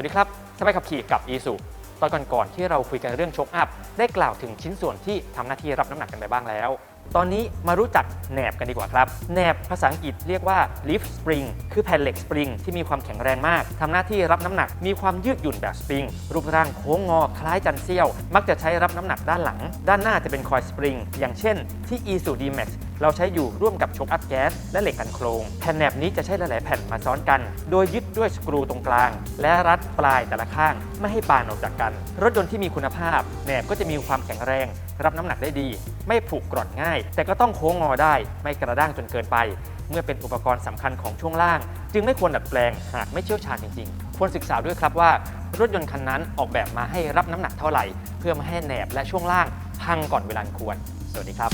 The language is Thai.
วัสดีครับสบายขับขี่กับ e s u ตอนก่อนๆที่เราคุยกันเรื่องชกอัพ ได้กล่าวถึงชิ้นส่วนที่ทำหน้าที่รับน้ำหนักกันไปบ้างแล้ว ตอนนี้มารู้จักแหนบกันดีกว่าครับ แหนบภาษาอังกฤษเรียกว่า leaf spring คือแผ่นเหล็กสปริงที่มีความแข็งแรงมากทำหน้าที่รับน้ำหนัก มีความยืดหยุ่นแบบสปริง รูปร่างโค้งงอคล้ายจันเซี่ยว มักจะใช้รับน้ำหนักด้านหลัง ด้านหน้าจะเป็นคอยสปริง อย่างเช่น ที่ e s u d max เราใช้อยู่ร่วมกับชกอัพแก๊สและเหล็กกันโครง แผ่นแหนบนี้จะใช้หลาย ๆ แผ่นมาซ้อนกัน โดยยึดด้วยสกรูตรงกลาง และรัดปลายแต่ละข้างไม่ให้ปานออกจากกัน รถยนต์ที่มีคุณภาพแหนบก็จะมีความแข็งแรง รับน้ำหนักได้ดี ไม่ผุกกร่อนง่าย แต่ก็ต้องโค้งงอได้ ไม่กระด้างจนเกินไป เมื่อเป็นอุปกรณ์สำคัญของช่วงล่าง จึงไม่ควรดัดแปลงหากไม่เชี่ยวชาญจริง ๆ ควรศึกษาด้วยครับว่ารถยนต์คันนั้นออกแบบมาให้รับน้ำหนักเท่าไหร่ เพื่อไม่ให้แหนบและช่วงล่างพังก่อนเวลาควร สวัสดีครับ